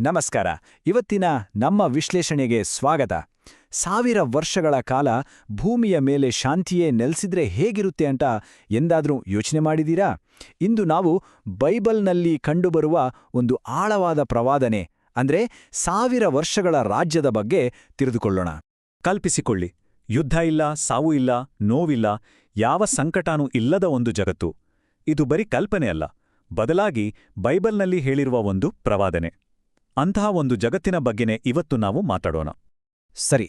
ನಮಸ್ಕಾರ. ಇವತ್ತಿನ ನಮ್ಮ ವಿಶ್ಲೇಷಣೆಗೆ ಸ್ವಾಗತ. ಸಾವಿರ ವರ್ಷಗಳ ಕಾಲ ಭೂಮಿಯ ಮೇಲೆ ಶಾಂತಿಯೇ ನೆಲೆಸಿದ್ರೆ ಹೇಗಿರುತ್ತೆ ಅಂತ ಎಂದಾದರೂ ಯೋಚನೆ ಮಾಡಿದೀರಾ ಇಂದು ನಾವು ಬೈಬಲ್ನಲ್ಲಿ ಕಂಡುಬರುವ ಒಂದು ಆಳವಾದ ಪ್ರವಾದನೆ, ಅಂದ್ರೆ ಸಾವಿರ ವರ್ಷಗಳ ರಾಜ್ಯದ ಬಗ್ಗೆ ತಿಳಿದುಕೊಳ್ಳೋಣ. ಕಲ್ಪಿಸಿಕೊಳ್ಳಿ. ಯುದ್ಧ ಇಲ್ಲ, ಸಾವು ಇಲ್ಲ, ನೋವಿಲ್ಲ, ಯಾವ ಸಂಕಟಾನೂ ಇಲ್ಲದ ಒಂದು ಜಗತ್ತು. ಇದು ಬರೀ ಕಲ್ಪನೆ ಅಲ್ಲ. ಬದಲಾಗಿ ಬೈಬಲ್ನಲ್ಲಿ ಹೇಳಿರುವ ಒಂದು ಪ್ರವಾದನೆ. ಅಂತಹ ಒಂದು ಜಗತ್ತಿನ ಬಗ್ಗೆನೇ ಇವತ್ತು ನಾವು ಮಾತಾಡೋಣ. ಸರಿ,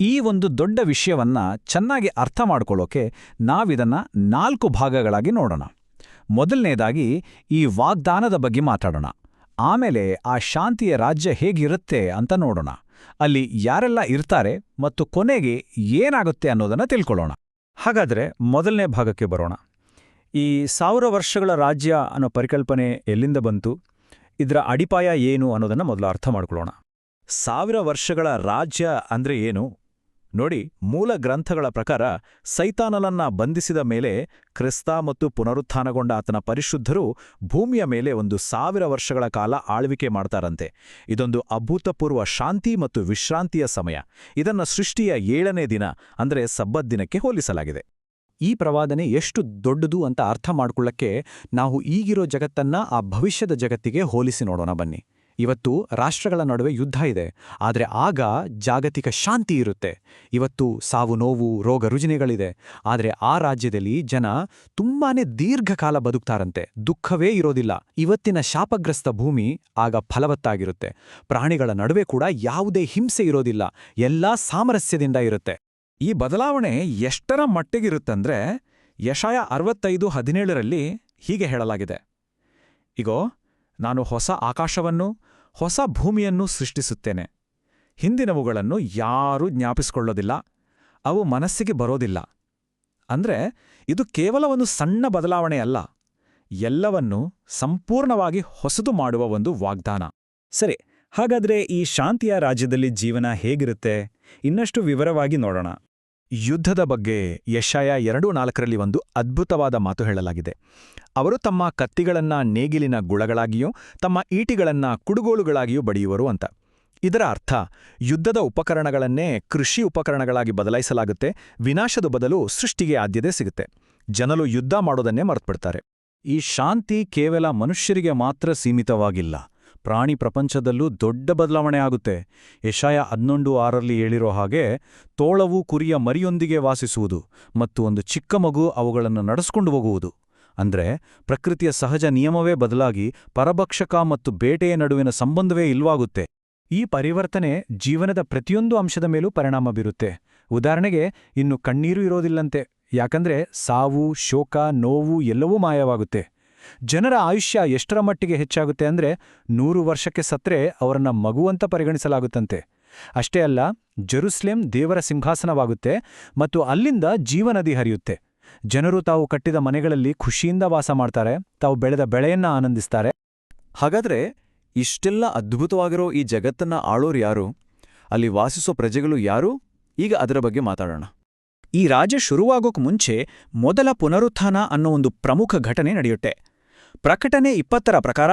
ಈ ಒಂದು ದೊಡ್ಡ ವಿಷಯವನ್ನ ಚೆನ್ನಾಗಿ ಅರ್ಥ ಮಾಡ್ಕೊಳ್ಳೋಕೆ ನಾವಿದನ್ನ ನಾಲ್ಕು ಭಾಗಗಳಾಗಿ ನೋಡೋಣ. ಮೊದಲನೇದಾಗಿ ಈ ವಾಗ್ದಾನದ ಬಗ್ಗೆ ಮಾತಾಡೋಣ. ಆಮೇಲೆ ಆ ಶಾಂತಿಯ ರಾಜ್ಯ ಹೇಗಿರುತ್ತೆ ಅಂತ ನೋಡೋಣ. ಅಲ್ಲಿ ಯಾರೆಲ್ಲ ಇರ್ತಾರೆ ಮತ್ತು ಕೊನೆಗೆ ಏನಾಗುತ್ತೆ ಅನ್ನೋದನ್ನ ತಿಳ್ಕೊಳ್ಳೋಣ. ಹಾಗಾದ್ರೆ ಮೊದಲನೇ ಭಾಗಕ್ಕೆ ಬರೋಣ. ಈ ಸಾವಿರ ವರ್ಷಗಳ ರಾಜ್ಯ ಅನ್ನೋ ಪರಿಕಲ್ಪನೆ ಎಲ್ಲಿಂದ ಬಂತು? ಇದರ ಅಡಿಪಾಯ ಏನು ಅನ್ನೋದನ್ನ ಮೊದಲು ಅರ್ಥ ಮಾಡಿಕೊಳ್ಳೋಣ. ಸಾವಿರ ವರ್ಷಗಳ ರಾಜ್ಯ ಅಂದ್ರೆ ಏನು? ನೋಡಿ, ಮೂಲ ಗ್ರಂಥಗಳ ಪ್ರಕಾರ ಸೈತಾನಲನ್ನ ಬಂಧಿಸಿದ ಮೇಲೆ ಕ್ರಿಸ್ತ ಮತ್ತು ಪುನರುತ್ಥಾನಗೊಂಡ ಆತನ ಪರಿಶುದ್ಧರು ಭೂಮಿಯ ಮೇಲೆ ಒಂದು ಸಾವಿರ ವರ್ಷಗಳ ಕಾಲ ಆಳ್ವಿಕೆ ಮಾಡ್ತಾರಂತೆ. ಇದೊಂದು ಅಭೂತಪೂರ್ವ ಶಾಂತಿ ಮತ್ತು ವಿಶ್ರಾಂತಿಯ ಸಮಯ. ಇದನ್ನ ಸೃಷ್ಟಿಯ ಏಳನೇ ದಿನ ಅಂದ್ರೆ ಸಬ್ಬತ್ ದಿನಕ್ಕೆ ಹೋಲಿಸಲಾಗಿದೆ. ಈ ಪ್ರವಾದನೆ ಎಷ್ಟು ದೊಡ್ಡದು ಅಂತ ಅರ್ಥ ಮಾಡ್ಕೊಳ್ಳಕ್ಕೆ ನಾವು ಈಗಿರೋ ಜಗತ್ತನ್ನ ಆ ಭವಿಷ್ಯದ ಜಗತ್ತಿಗೆ ಹೋಲಿಸಿ ನೋಡೋಣ ಬನ್ನಿ. ಇವತ್ತು ರಾಷ್ಟ್ರಗಳ ನಡುವೆ ಯುದ್ಧ ಇದೆ. ಆದರೆ ಆಗ ಜಾಗತಿಕ ಶಾಂತಿ ಇರುತ್ತೆ. ಇವತ್ತು ಸಾವು ನೋವು, ರೋಗ ರುಜಿನೆಗಳಿದೆ. ಆದರೆ ಆ ರಾಜ್ಯದಲ್ಲಿ ಜನ ತುಂಬಾನೇ ದೀರ್ಘಕಾಲ ಬದುಕ್ತಾರಂತೆ. ದುಃಖವೇ ಇರೋದಿಲ್ಲ. ಇವತ್ತಿನ ಶಾಪಗ್ರಸ್ತ ಭೂಮಿ ಆಗ ಫಲವತ್ತಾಗಿರುತ್ತೆ. ಪ್ರಾಣಿಗಳ ನಡುವೆ ಕೂಡ ಯಾವುದೇ ಹಿಂಸೆ ಇರೋದಿಲ್ಲ. ಎಲ್ಲಾ ಸಾಮರಸ್ಯದಿಂದ ಇರುತ್ತೆ. ಈ ಬದಲಾವಣೆ ಎಷ್ಟರ ಮಟ್ಟಿಗಿರುತ್ತಂದ್ರೆ ಯಶಾಯ ಅರವತ್ತೈದು ಹದಿನೇಳರಲ್ಲಿ ಹೀಗೆ ಹೇಳಲಾಗಿದೆ. ಇಗೋ, ನಾನು ಹೊಸ ಆಕಾಶವನ್ನು, ಹೊಸ ಭೂಮಿಯನ್ನು ಸೃಷ್ಟಿಸುತ್ತೇನೆ. ಹಿಂದಿನವುಗಳನ್ನು ಯಾರೂ ಜ್ಞಾಪಿಸಿಕೊಳ್ಳೋದಿಲ್ಲ, ಅವು ಮನಸ್ಸಿಗೆ ಬರೋದಿಲ್ಲ. ಅಂದ್ರೆ ಇದು ಕೇವಲ ಒಂದು ಸಣ್ಣ ಬದಲಾವಣೆ ಅಲ್ಲ, ಎಲ್ಲವನ್ನೂ ಸಂಪೂರ್ಣವಾಗಿ ಹೊಸದು ಮಾಡುವ ಒಂದು ವಾಗ್ದಾನ. ಸರಿ, ಹಾಗಾದ್ರೆ ಈ ಶಾಂತಿಯ ರಾಜ್ಯದಲ್ಲಿ ಜೀವನ ಹೇಗಿರುತ್ತೆ? ಇನ್ನಷ್ಟು ವಿವರವಾಗಿ ನೋಡೋಣ. ಯುದ್ಧದ ಬಗ್ಗೆ ಯಶಾಯ ಎರಡು ನಾಲ್ಕರಲ್ಲಿ ಒಂದು ಅದ್ಭುತವಾದ ಮಾತು ಹೇಳಲಾಗಿದೆ. ಅವರು ತಮ್ಮ ಕತ್ತಿಗಳನ್ನ ನೇಗಿಲಿನ ಗುಳಗಳಾಗಿಯೂ, ತಮ್ಮ ಈಟಿಗಳನ್ನ ಕುಡುಗೋಲುಗಳಾಗಿಯೂ ಬಡಿಯುವರು ಅಂತ. ಇದರ ಅರ್ಥ, ಯುದ್ಧದ ಉಪಕರಣಗಳನ್ನೇ ಕೃಷಿ ಉಪಕರಣಗಳಾಗಿ ಬದಲಾಯಿಸಲಾಗುತ್ತೆ, ವಿನಾಶದ ಬದಲು ಸೃಷ್ಟಿಗೆ ಆದ್ಯತೆ ಸಿಗುತ್ತೆ. ಜನರು ಯುದ್ಧ ಮಾಡೋದನ್ನೇ ಮರೆತುಬಿಡ್ತಾರೆ. ಈ ಶಾಂತಿ ಕೇವಲ ಮನುಷ್ಯರಿಗೆ ಮಾತ್ರ ಸೀಮಿತವಾಗಿಲ್ಲ. ಪ್ರಾಣಿ ಪ್ರಪಂಚದಲ್ಲೂ ದೊಡ್ಡ ಬದಲಾವಣೆ ಆಗುತ್ತೆ. ಯಶಾಯ ಹನ್ನೊಂದು ಆರಲ್ಲಿ ಹೇಳಿರೋ ಹಾಗೆ, ತೋಳವು ಕುರಿಯ ಮರಿಯೊಂದಿಗೆ ವಾಸಿಸುವುದು ಮತ್ತು ಒಂದು ಚಿಕ್ಕ ಮಗು ಅವುಗಳನ್ನು ನಡೆಸಿಕೊಂಡು ಹೋಗುವುದು. ಅಂದ್ರೆ, ಪ್ರಕೃತಿಯ ಸಹಜ ನಿಯಮವೇ ಬದಲಾಗಿ ಪರಭಕ್ಷಕ ಮತ್ತು ಬೇಟೆಯ ನಡುವಿನ ಸಂಬಂಧವೇ ಇಲ್ವಾಗುತ್ತೆ. ಈ ಪರಿವರ್ತನೆ ಜೀವನದ ಪ್ರತಿಯೊಂದು ಅಂಶದ ಮೇಲೂ ಪರಿಣಾಮ ಬೀರುತ್ತೆ. ಉದಾಹರಣೆಗೆ, ಇನ್ನು ಕಣ್ಣೀರು ಇರೋದಿಲ್ಲಂತೆ. ಯಾಕಂದ್ರೆ, ಸಾವು, ಶೋಕ, ನೋವು ಎಲ್ಲವೂ ಮಾಯವಾಗುತ್ತೆ. ಜನರ ಆಯುಷ್ಯ ಎಷ್ಟರ ಮಟ್ಟಿಗೆ ಹೆಚ್ಚಾಗುತ್ತೆ ಅಂದ್ರೆ ನೂರು ವರ್ಷಕ್ಕೆ ಸತ್ರೆ ಅವರನ್ನ ಮಗುವಂತ ಪರಿಗಣಿಸಲಾಗುತ್ತಂತೆ. ಅಷ್ಟೇ ಅಲ್ಲ, ಜೆರುಸಲೇಂ ದೇವರ ಸಿಂಹಾಸನವಾಗುತ್ತೆ ಮತ್ತು ಅಲ್ಲಿಂದ ಜೀವನದಿ ಹರಿಯುತ್ತೆ. ಜನರು ತಾವು ಕಟ್ಟಿದ ಮನೆಗಳಲ್ಲಿ ಖುಷಿಯಿಂದ ವಾಸ ಮಾಡ್ತಾರೆ, ತಾವು ಬೆಳೆದ ಬೆಳೆಯನ್ನ ಆನಂದಿಸ್ತಾರೆ. ಹಾಗಾದ್ರೆ ಇಷ್ಟೆಲ್ಲ ಅದ್ಭುತವಾಗಿರೋ ಈ ಜಗತ್ತನ್ನ ಆಳೋರು ಯಾರು? ಅಲ್ಲಿ ವಾಸಿಸೋ ಪ್ರಜೆಗಳು ಯಾರು? ಈಗ ಅದರ ಬಗ್ಗೆ ಮಾತಾಡೋಣ. ಈ ರಾಜ್ಯ ಶುರುವಾಗೋಕ್ ಮುಂಚೆ ಮೊದಲ ಪುನರುತ್ಥಾನ ಅನ್ನೋ ಒಂದು ಪ್ರಮುಖ ಘಟನೆ ನಡೆಯುತ್ತೆ. ಪ್ರಕಟಣೆ ಇಪ್ಪತ್ತರ ಪ್ರಕಾರ,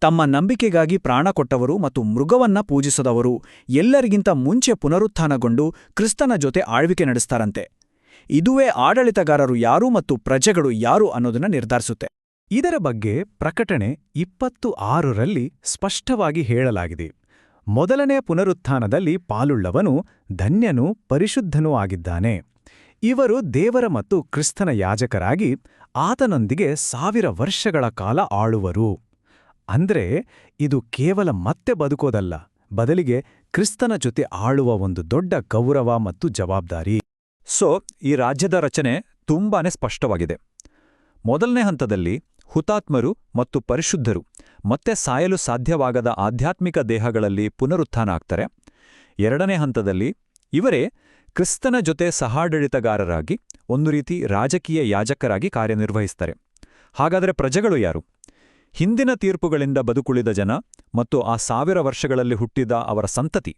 ತಮ್ಮ ನಂಬಿಕೆಗಾಗಿ ಪ್ರಾಣ ಕೊಟ್ಟವರು ಮತ್ತು ಮೃಗವನ್ನ ಪೂಜಿಸದವರು ಎಲ್ಲರಿಗಿಂತ ಮುಂಚೆ ಪುನರುತ್ಥಾನಗೊಂಡು ಕ್ರಿಸ್ತನ ಜೊತೆ ಆಳ್ವಿಕೆ ನಡೆಸ್ತಾರಂತೆ. ಇದುವೇ ಆಡಳಿತಗಾರರು ಯಾರು ಮತ್ತು ಪ್ರಜೆಗಳು ಯಾರು ಅನ್ನೋದನ್ನ ನಿರ್ಧರಿಸುತ್ತೆ. ಇದರ ಬಗ್ಗೆ ಪ್ರಕಟಣೆ ಇಪ್ಪತ್ತು ಆರರಲ್ಲಿ ಸ್ಪಷ್ಟವಾಗಿ ಹೇಳಲಾಗಿದೆ. ಮೊದಲನೇ ಪುನರುತ್ಥಾನದಲ್ಲಿ ಪಾಲುಳ್ಳವನು ಧನ್ಯನೂ ಪರಿಶುದ್ಧನೂ ಆಗಿದ್ದಾನೆ. ಇವರು ದೇವರ ಮತ್ತು ಕ್ರಿಸ್ತನ ಯಾಜಕರಾಗಿ ಆತನೊಂದಿಗೆ ಸಾವಿರ ವರ್ಷಗಳ ಕಾಲ ಆಳುವರು. ಅಂದ್ರೆ ಇದು ಕೇವಲ ಮತ್ತೆ ಬದುಕೋದಲ್ಲ, ಬದಲಿಗೆ ಕ್ರಿಸ್ತನ ಜೊತೆ ಆಳುವ ಒಂದು ದೊಡ್ಡ ಗೌರವ ಮತ್ತು ಜವಾಬ್ದಾರಿ. ಸೊ ಈ ರಾಜ್ಯದ ರಚನೆ ತುಂಬಾನೇ ಸ್ಪಷ್ಟವಾಗಿದೆ. ಮೊದಲನೇ ಹಂತದಲ್ಲಿ ಹುತಾತ್ಮರು ಮತ್ತು ಪರಿಶುದ್ಧರು ಮತ್ತೆ ಸಾಯಲು ಸಾಧ್ಯವಾಗದ ಆಧ್ಯಾತ್ಮಿಕ ದೇಹಗಳಲ್ಲಿ ಪುನರುತ್ಥಾನ ಆಗ್ತಾರೆ. ಎರಡನೇ ಹಂತದಲ್ಲಿ ಇವರೇ ಕ್ರಿಸ್ತನ ಜೊತೆ ಸಹಾಡಳಿತಗಾರರಾಗಿ ಒಂದು ರೀತಿ ರಾಜಕೀಯ ಯಾಜಕರಾಗಿ ಕಾರ್ಯನಿರ್ವಹಿಸ್ತಾರೆ. ಹಾಗಾದರೆ ಪ್ರಜೆಗಳು ಯಾರು? ಹಿಂದಿನ ತೀರ್ಪುಗಳಿಂದ ಬದುಕುಳಿದ ಜನ ಮತ್ತು ಆ ಸಾವಿರ ವರ್ಷಗಳಲ್ಲಿ ಹುಟ್ಟಿದ ಅವರ ಸಂತತಿ,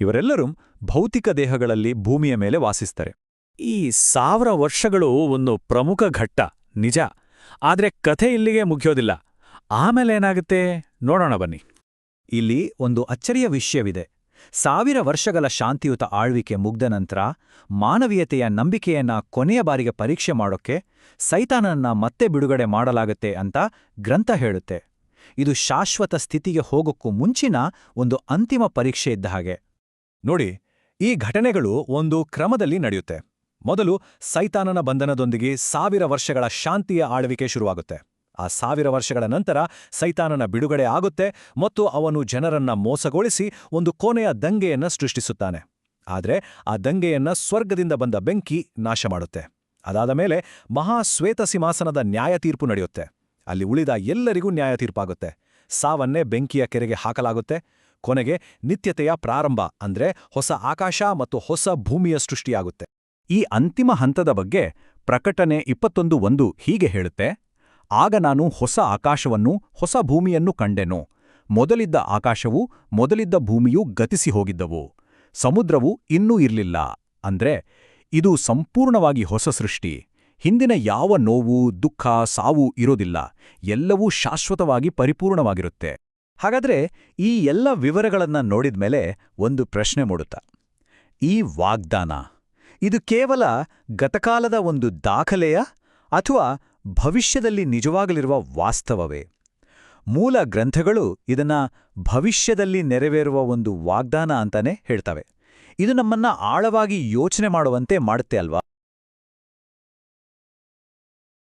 ಇವರೆಲ್ಲರೂ ಭೌತಿಕ ದೇಹಗಳಲ್ಲಿ ಭೂಮಿಯ ಮೇಲೆ ವಾಸಿಸ್ತಾರೆ. ಈ ಸಾವಿರ ವರ್ಷಗಳು ಒಂದು ಪ್ರಮುಖ ಘಟ್ಟ, ನಿಜ. ಆದರೆ ಕಥೆ ಇಲ್ಲಿಗೆ ಮುಗಿಯೋದಿಲ್ಲ. ಆಮೇಲೆ ಏನಾಗುತ್ತೆ? ನೋಡೋಣ ಬನ್ನಿ. ಇಲ್ಲಿ ಒಂದು ಅಚ್ಚರಿಯ ವಿಷಯವಿದೆ. ಸಾವಿರ ವರ್ಷಗಳ ಶಾಂತಿಯುತ ಆಳ್ವಿಕೆ ಮುಗ್ದ ನಂತರ ಮಾನವೀಯತೆಯ ನಂಬಿಕೆಯನ್ನ ಕೊನೆಯ ಬಾರಿಗೆ ಪರೀಕ್ಷೆ ಮಾಡೋಕ್ಕೆ ಸೈತಾನನ್ನ ಮತ್ತೆ ಬಿಡುಗಡೆ ಮಾಡಲಾಗುತ್ತೆ ಅಂತ ಗ್ರಂಥ ಹೇಳುತ್ತೆ. ಇದು ಶಾಶ್ವತ ಸ್ಥಿತಿಗೆ ಹೋಗೋಕ್ಕೂ ಮುಂಚಿನ ಒಂದು ಅಂತಿಮ ಪರೀಕ್ಷೆ ಇದ್ದ ಹಾಗೆ. ನೋಡಿ, ಈ ಘಟನೆಗಳು ಒಂದು ಕ್ರಮದಲ್ಲಿ ನಡೆಯುತ್ತೆ. ಮೊದಲು ಸೈತಾನನ ಬಂಧನದೊಂದಿಗೆ ಸಾವಿರ ವರ್ಷಗಳ ಶಾಂತಿಯ ಆಳ್ವಿಕೆ ಶುರುವಾಗುತ್ತೆ. ಆ ಸಾವಿರ ವರ್ಷಗಳ ನಂತರ ಸೈತಾನನ ಬಿಡುಗಡೆ ಆಗುತ್ತೆ ಮತ್ತು ಅವನು ಜನರನ್ನ ಮೋಸಗೊಳಿಸಿ ಒಂದು ಕೋನೆಯ ದಂಗೆಯನ್ನ ಸೃಷ್ಟಿಸುತ್ತಾನೆ. ಆದರೆ ಆ ದಂಗೆಯನ್ನ ಸ್ವರ್ಗದಿಂದ ಬಂದ ಬೆಂಕಿ ನಾಶ ಮಾಡುತ್ತೆ. ಅದಾದ ಮೇಲೆ ಮಹಾ ಸಿಂಹಾಸನದ ನ್ಯಾಯ ತೀರ್ಪು ನಡೆಯುತ್ತೆ. ಅಲ್ಲಿ ಉಳಿದ ಎಲ್ಲರಿಗೂ ನ್ಯಾಯ ತೀರ್ಪಾಗುತ್ತೆ. ಸಾವನ್ನೇ ಬೆಂಕಿಯ ಕೆರೆಗೆ ಹಾಕಲಾಗುತ್ತೆ. ಕೊನೆಗೆ ನಿತ್ಯತೆಯ ಪ್ರಾರಂಭ, ಅಂದ್ರೆ ಹೊಸ ಆಕಾಶ ಮತ್ತು ಹೊಸ ಭೂಮಿಯ ಸೃಷ್ಟಿಯಾಗುತ್ತೆ. ಈ ಅಂತಿಮ ಹಂತದ ಬಗ್ಗೆ ಪ್ರಕಟಣೆ ಇಪ್ಪತ್ತೊಂದು ಒಂದು ಹೀಗೆ ಹೇಳುತ್ತೆ. ಆಗ ನಾನು ಹೊಸ ಆಕಾಶವನ್ನು, ಹೊಸ ಭೂಮಿಯನ್ನು ಕಂಡೆನು. ಮೊದಲಿದ್ದ ಆಕಾಶವು, ಮೊದಲಿದ್ದ ಭೂಮಿಯೂ ಗತಿಸಿ ಹೋಗಿದ್ದವು. ಸಮುದ್ರವು ಇನ್ನೂ ಇರಲಿಲ್ಲ. ಅಂದ್ರೆ, ಇದು ಸಂಪೂರ್ಣವಾಗಿ ಹೊಸ ಸೃಷ್ಟಿ. ಹಿಂದಿನ ಯಾವ ನೋವು, ದುಃಖ, ಸಾವು ಇರೋದಿಲ್ಲ. ಎಲ್ಲವೂ ಶಾಶ್ವತವಾಗಿ ಪರಿಪೂರ್ಣವಾಗಿರುತ್ತೆ. ಹಾಗಾದ್ರೆ, ಈ ಎಲ್ಲ ವಿವರಗಳನ್ನ ನೋಡಿದ್ಮೇಲೆ ಒಂದು ಪ್ರಶ್ನೆ ಮೂಡುತ್ತಾ. ಈ ವಾಗ್ದಾನ, ಇದು ಕೇವಲ ಗತಕಾಲದ ಒಂದು ದಾಖಲೆಯ, ಅಥವಾ ಭವಿಷ್ಯದಲ್ಲಿ ನಿಜವಾಗಲಿರುವ ವಾಸ್ತವವೇ? ಮೂಲ ಗ್ರಂಥಗಳು ಇದನ್ನ ಭವಿಷ್ಯದಲ್ಲಿ ನೆರವೇರುವ ಒಂದು ವಾಗ್ದಾನ ಅಂತಾನೆ ಹೇಳ್ತವೆ. ಇದು ನಮ್ಮನ್ನ ಆಳವಾಗಿ ಯೋಚನೆ ಮಾಡುವಂತೆ ಮಾಡುತ್ತೆ ಅಲ್ವಾ?